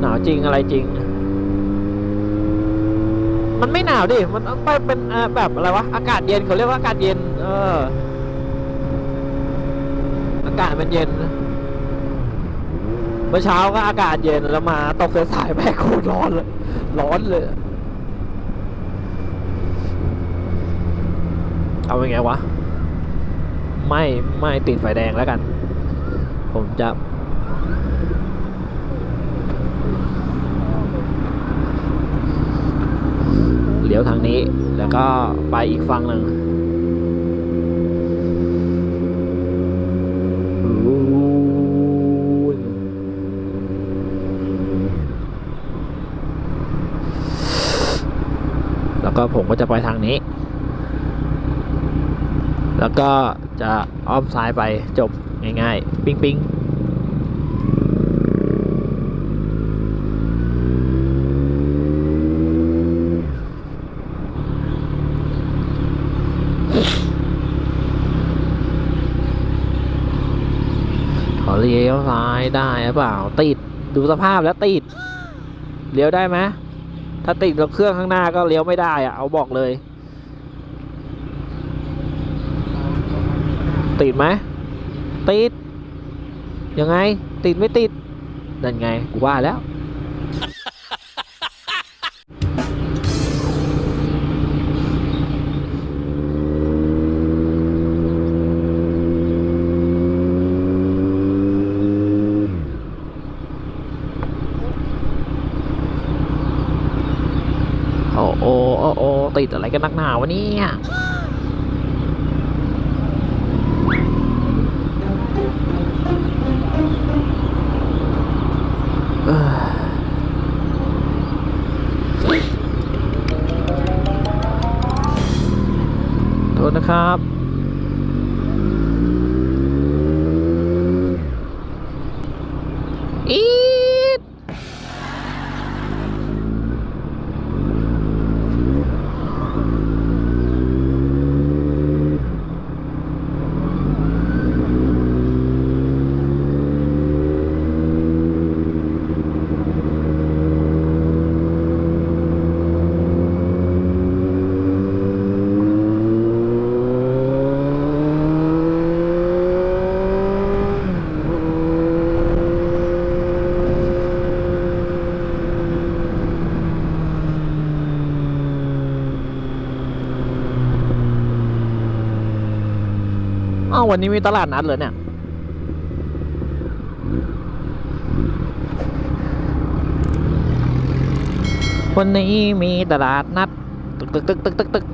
หนาวจริงอะไรจริง มันไม่หนาวดิ มันต้องไปเป็นแบบอะไรวะ อากาศเย็นเขาเรียกว่าอากาศเย็น เออ อากาศมันเย็น เมื่อเช้าก็อากาศเย็นแล้วมาตกสายแม่โคตรร้อนเลย ร้อนเลย เอาเป็นไงวะ ไม่ ไม่ติดไฟแดงแล้วกัน ผมจะเลี้ยวทางนี้แล้วก็ไปอีกฝั่งหนึ่งแล้วก็ผมก็จะไปทางนี้ แล้วก็จะอ้อมซ้ายไปจบ ง่ายๆ ปิ๊งปิ๊งขอเลี้ยวซ้ายได้หรือเปล่า ติด ดูสภาพแล้วติด เลี้ยวได้ไหมถ้าติดแล้วเครื่องข้างหน้าก็เลี้ยวไม่ได้อะเอาบอกเลย ติดไหม ติด ยังไง ติดไม่ติด นั่นไง กูว่าแล้ว โอ้โอ้โอ้โอ้ติดอะไรกันนักหนาวะเนี่ย ครับ อีดอ้า วันนี้มีตลาดนัดเลยเนี่ย วันนี้มีตลาดนัด ตึกตึกตึกตึกตึกตึก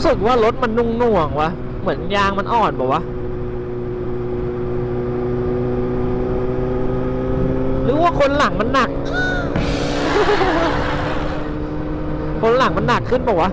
รู้สึกว่ารถมันนุ่งน่วงวะ เหมือนยางมันอ่อนปะวะ หรือว่าคนหลังมันหนัก คนหลังมันหนักขึ้นปะวะ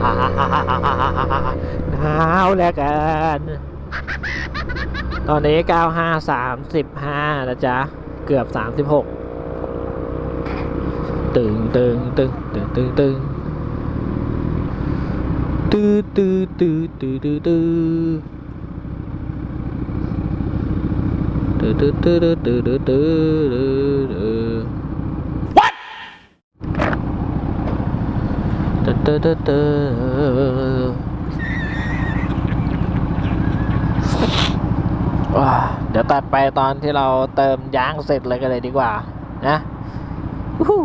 หนาวแล้วกัน ตอนนี้95 35นะจ๊ะ เกือบ36ตึงตึงตึงตึงตึงตึงตื้อตื้อตื้อตื้อตื้อตื้อตื้อตื้อตื้อตื้อตื้อตื้อตื้อ ตื้อตื้อตื้อตื้อว้าเดี๋ยวตัดไปตอนที่เราเติมยางเสร็จเลยกันเลยดีกว่า นะวู้ฮู้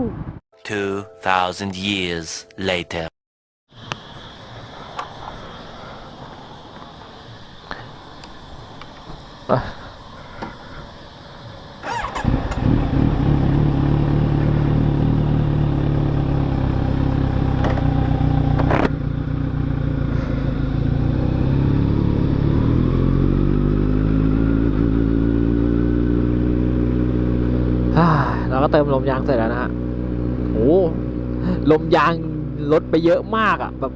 2,000 years later. อะอ่าเราก็เติมลม ยางเสร็จแล้วนะฮะโอ้ลมยางลดไปเยอะมากอะ่ะ แบบ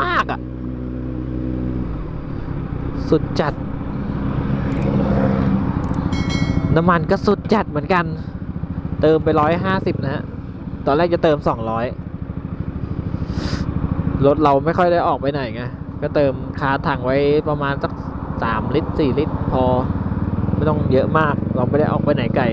มากๆอะ่ะ สุดจัด น้ำมันก็สุดจัดเหมือนกัน เติมไปร้อยห้าสิบนะฮะ ตอนแรกจะเติมสองร้อยรถเราไม่ค่อยได้ออกไปไหนไง ก็เติมคาถังไว้ประมาณสักสามลิตรสี่ลิตร พอ ไม่ต้องเยอะมาก เราไม่ได้ออกไปไหนไกล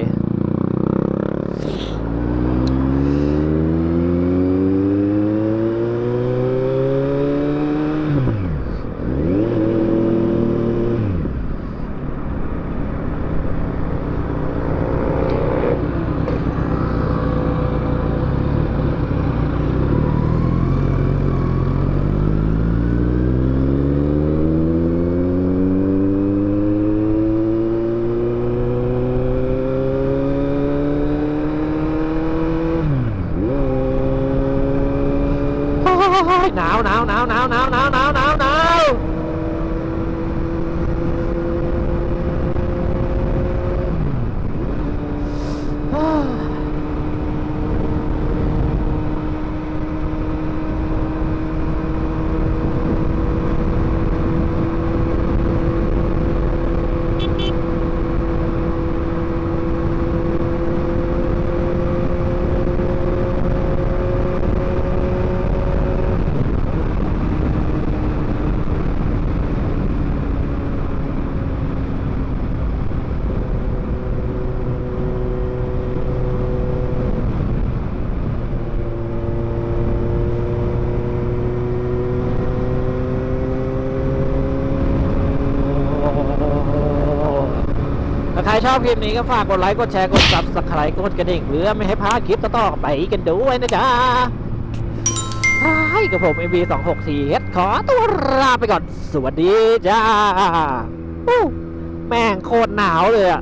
โอ้ยหนาวหนาวหนาว หนาวหนาวหนาวหนาวหนาวหนาวอ้าว ถ้าใครชอบคลิปนี้ก็ฝากกดไลค์ กดแชร์ กดซับสไครต์กดกระดิ่งเพื่อไม่ให้พลาดคลิปต่อๆไปกันด้วยนะจ๊ะให้กับผม MB 2 6 4 h ขอตัวลาไปก่อน สวัสดีจ้าแม่งโคตรหนาวเลยอะ